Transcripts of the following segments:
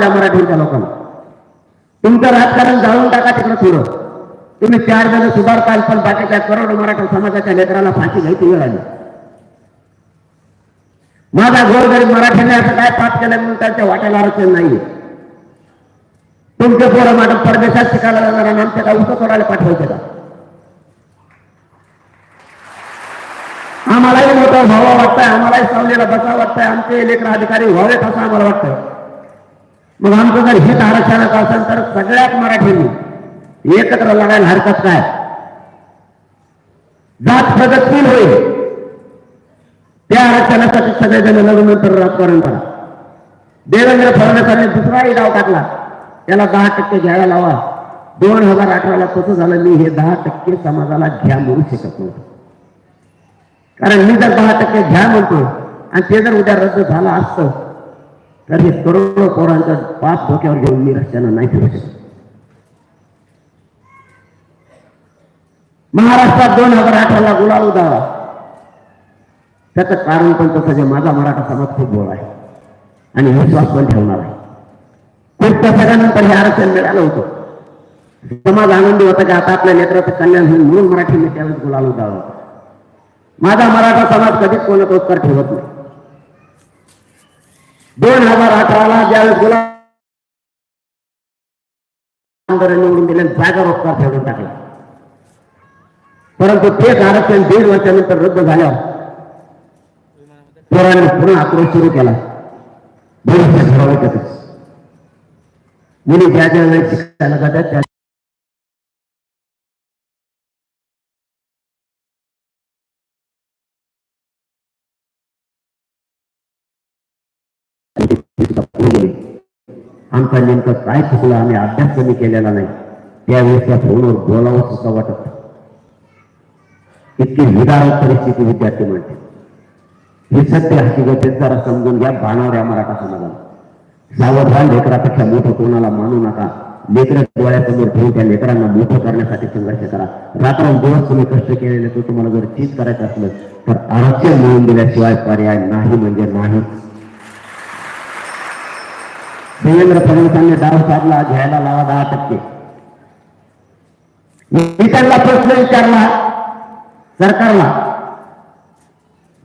माझ्या मराठीच्या लोकांना. तुमचं राजकारण जाळून टाका तिकडे थोडं तुम्ही चार जण सुधारताल पण बाकीच्या करोड मराठा समाजाच्या लेकराला फाशी घ्यायची वेळ आली. माझा गोरगरीब मराठ्याने असं काय पाप केलं म्हणून त्यांच्या वाट्याला अडचण नाहीये. तुमचे पोरं मॅडम परदेशात शिकायला जाणार आणि आमच्या का उसं सोडायला पाठवायचे का? आम्हालाही मोठा व्हावं वाटतंय आम्हालाही सावलीला बसावं वाटतंय आमचे लेकर अधिकारी व्हावेत असं आम्हाला वाटतंय. मग आमचं जर हित आरक्षणाचं असेल तर सगळ्याच मराठींनी एकत्र लढायला हरकत काय? जात प्रगतशील होईल? त्या आरक्षणासाठी सगळेजण लग्नंतर राजकारण करा. देवेंद्र फडणवीसांनी दुसराही डाव टाकला. त्याला दहा टक्के घ्यायला लावा. दोन हजार अठराला कसं झालं मी हे दहा टक्के समाजाला घ्या म्हणू शकत नव्हतो. कारण मी जर दहा टक्के घ्या म्हणतो आणि ते जर उद्या रद्द झालं असतं तर हे करोडो पोरांचा पाच धोक्यावर घेऊन मी रस्त्यानं नाही फिरू शकत. महाराष्ट्रात दोन हजार अठराला गुलाल उदावा. त्याचं कारण पण तसं जे माझा मराठा समाज खूप गोळ आहे. आणि विश्वास पण ठेवणार आहे. खूप त्याच्यानंतर हे आरक्षण मिळालं होतं. समाज आनंदी होता की? आता आपल्या नेत्राचं कल्याण होईल म्हणून मराठीने त्यावेळेस गुलाल उदावा माझा मराठा समाज कधीच कोणाचा उत्तर ठेवत नाही. दोन हजार अठराला ज्यावेळेस गुलाब निवडून दिले जागा रोजगार ठेवून टाकला. परंतु तेच आरक्षण दीड वर्षानंतर रद्द झाल्यावर पोरांनी पुन्हा आक्रोश सुरू केला. भविष्य ठरवायचं मुली ज्या ज्या वेळेस शिकायला जातात त्या आमचा नेमकं काय चुकलं आम्ही अभ्यास कमी केलेला नाही. त्यावेळेस त्या फोनवर बोलावं सुद्धा वाटत इतकी विदारक परिस्थिती विद्यार्थी म्हणते. हे सत्य हकीकत जरा समजून घ्या बाणावऱ्या मराठा समाजाला. सावधान लेकरापेक्षा मोठं कोणाला मानू नका. लेकर डोळ्यासमोर ठेवून त्या लेकरांना मोठं करण्यासाठी संघर्ष करा. रात्रंदिवस तुम्ही कष्ट केलेले तो तुम्हाला जर चीज करायचं असलं तर आरक्षण मिळवून दिल्याशिवाय पर्याय नाही म्हणजे नाही. देवेंद्र फडणवीसांनी डाव साधला घ्यायला लावा दहा टक्के. मी त्यांना प्रश्न विचारला सरकारला.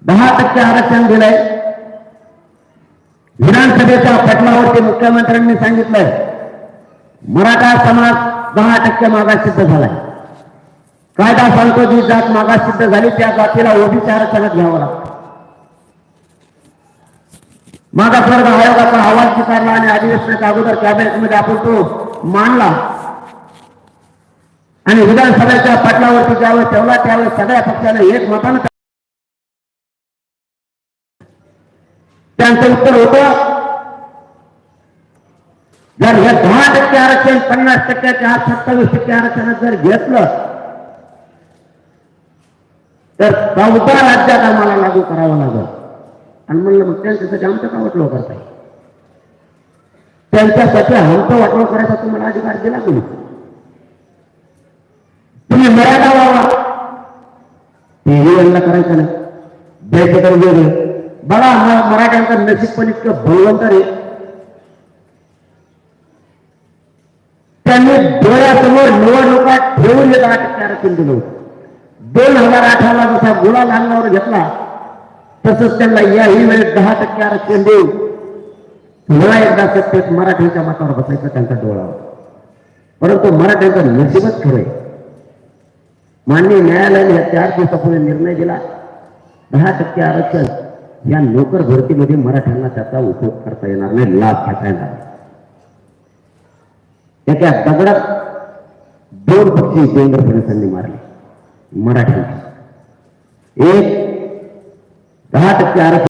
दहा टक्के आरक्षण दिलंय. विधानसभेच्या पटलावरती मुख्यमंत्र्यांनी सांगितलंय मराठा समाज दहा टक्के मागास सिद्ध झालाय. कायदा सांगतो जी जात मागासिद्ध झाली त्या जातीला ओबीसी आरक्षणात घ्यावं लागतं. मागासवर्ग आयोगाचा अहवाल स्वीकारला आणि अधिवेशनाच्या अगोदर कॅबिनेटमध्ये आपण तो मानला आणि विधानसभेच्या पटलावरती ज्यावेळेस ठेवला त्यावेळेस सगळ्या पक्षाने एक मतानं त्यांचं उत्तर होतं. जर हे दहा टक्के आरक्षण पन्नास टक्क्याच्या आत सत्तावीस टक्के आरक्षणात जर घेतलं तर चौदा राज्यात आम्हाला लागू करावं लागेल. आणि म्हणलं मग त्यांच्यासाठी आमचं का वाटलो करताय त्यांच्यासाठी आमचं वाटलो करायचा तुम्हाला अधिकार दिला कोणी तुम्ही मर्यादा व्हावा ते यांना करायचं नाही द्यायचं तर वेगळं. बघा हा मराठ्यांचं नशीब पण इतकं भगवंतर आहे त्यांनी डोळ्यासमोर निवडणुका ठेवून येतात आरक्षण दिलं दोन हजार अठराला जसा गोळा अंगावर घेतला तसंच त्यांना याही वेळेस दहा टक्के आरक्षण देऊ पुन्हा एकदा सत्तेत मराठ्यांच्या मतावर बसायचं त्यांचा डोळा होता. परंतु मराठ्यांचं नशीबच खरंय माननीय न्यायालयाने या चार दिवसापूर्वी निर्णय दिला दहा टक्के आरक्षण या नोकर भरतीमध्ये मराठ्यांना त्याचा उपयोग करता येणार नाही लाभ घेता येणार त्याच्या दगडात दोन पक्षी देवेंद्र फडणवीसांनी मारले मराठ्यांचे. एक दहा टक्के आरक्षण